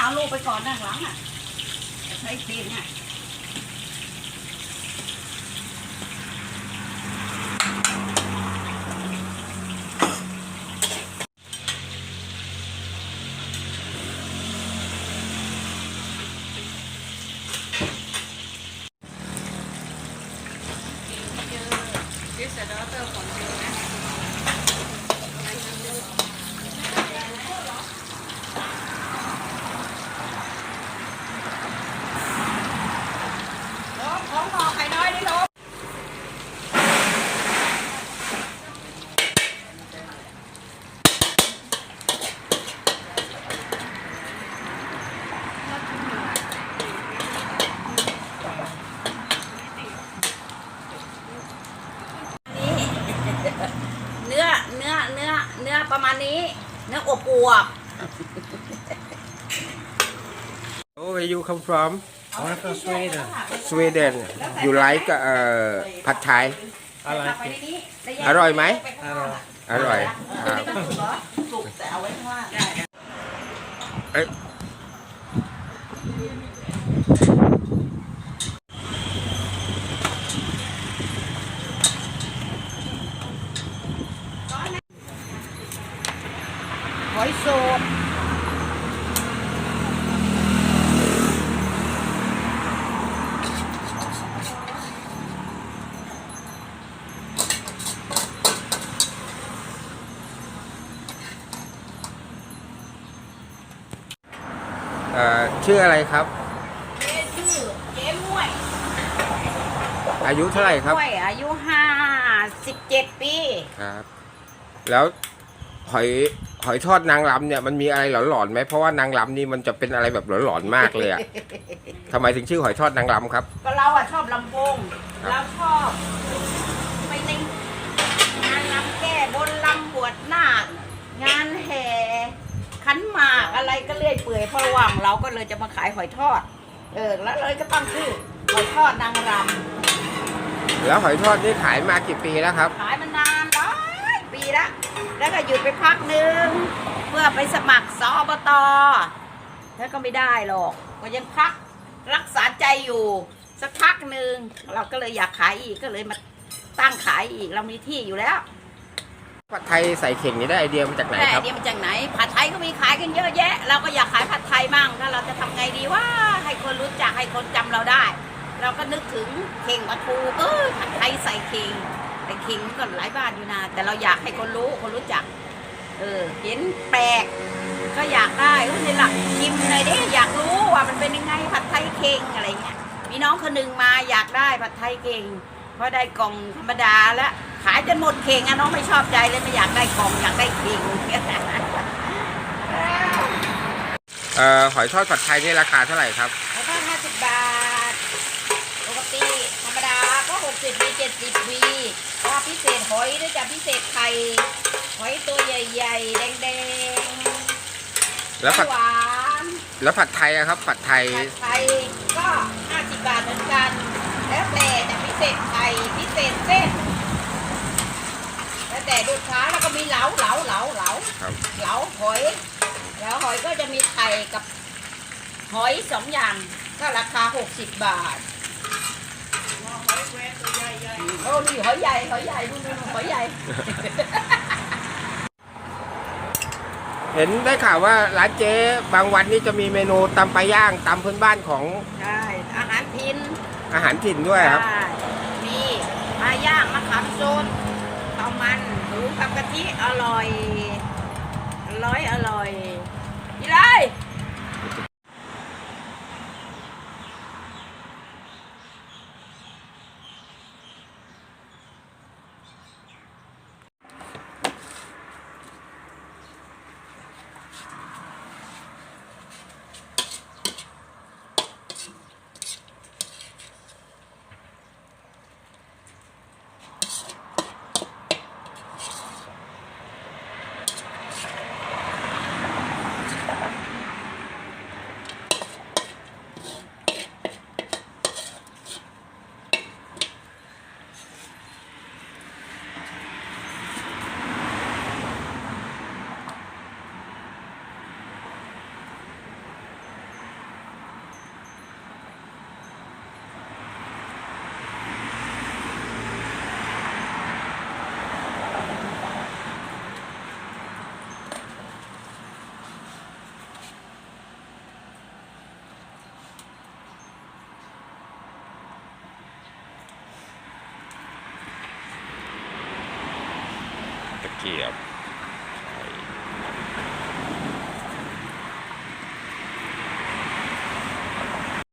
เอาลูกไปก่อนด้านหลังอะใช้ตีนอะของหอไข่น้อยนี่ลูก เนื้อเนื้อเนื้อเนื้อประ มาณนี้เนื้ออบอวบ Oh, where you come from? I'm from Sweden. Sweden. You like uh, ผัดไทย I like ไปใน it. นี้อร่อยไหมอร่อยอร่อยครับสุกแต่เอาไว้ข้างล่าง เอ้ย หอยโซด เอ่อชื่ออะไรครับ เจ๊ชื่อเจ๊ม้วยอายุเท่าไหร่ครับม้วยอายุห้าสิบเจ็ดปี ครับ แล้วหอยหอยทอดนางรำเนี่ยมันมีอะไรหลอนๆไหมเพราะว่านางรำนี่มันจะเป็นอะไรแบบหลอนๆมากเลยอะทำไมถึงชื่อหอยทอดนางรำครับ ก็เราอะชอบลำโพงครับ เราชอบไปในงานลำแก้บนลำบวชนาคงานแห่ขันหมาก อะไรก็เลื่อยเปื่อยเพราะว่างเราก็เลยจะมาขายหอยทอด เออ แล้วเลยก็ตั้งชื่อหอยทอดนางรแล้วหอยทอดนี่ขายมากี่ปีแล้วครับำขายมานานหลายปีละแล้วก็หยุดไปพักหนึ่งเพื่อไปสมัครสอบตแล้วก็ไม่ได้หรอกก็ยังพักรักษาใจอยู่ สักพักหนึ่งเราก็เลยอยากขายอีกก็เลยมาตั้งขายอีกเรามีที่อยู่แล้ว ผัดไทยใส่เข่งนี่ได้ไอเดียมาจากไหนครับ เดียมาจากไหน ผัดไทยก็มีขายกันเยอะแยะ เราก็อยากขายผัดไทยมั่งถ้าเราจะทำไงดีว่าให้คนรู้จักให้คนจำเราได้ เราก็นึกถึงเข่งปลาทูเออผัดไทยใส่เข่งแต่เข่งมันก็หลายบ้านอยู่นะแต่เราอยากให้คนรู้คนรู้จัก เออเห็นแปลก ก็อยากได้ก็เลยหลักชิมหน่อยดิอยากรู้ว่ามันเป็นยังไงผัดไทยเข่งอะไรเงี้ยมีน้องคนหนึ่งมาอยากได้ผัดไทยเข่งเพราะได้กล่องธรรมดาแล้ว ขายจนหมดเข่งอะน้องไม่ชอบใจเลยไม่อยากได้กล่องอยากได้เข่งเอ่อหอยทอดผัดไทยนี่ราคาเท่าไหร่ครับแล้วก็ห้าสิบบาทปกติธรรมดาก็หกสิบวีเจ็ดสิบวีว่าพิเศษหอยด้วยจ้ะพิเศษไข่หอยตัวใหญ่ๆแดงๆแล้วผัดหวานแล้วผัดไทยอะครับ ผัดไทยผัดไทยก็ห้าสิบบาทเหมือนกัน แล้วแต่แต่พิเศษไข่พิเศษเส้น แล้วแต่ลูกค้าแล้วก็มีเหลาเหลาเหลาเหลาครับเหลาหอยแล้วหอยก็จะมีไข่กับหอยสองอย่างก็ราคาหกสิบบาทโอ้นี่หอยใหญ่หอยใหญ่ดูดูหอยใหญ่ เห็นได้ข่าวว่าร้านเจ๊บางวันนี่จะมีเมนูตำปลาย่างตำพื้นบ้านของใช่อาหารพินอาหารถิ่นด้วยครับใช่มีปลาย่างมะขามโซนามันหมูกับกะทิอร่อย อร่อยอร่อยยี่เลย เกียบ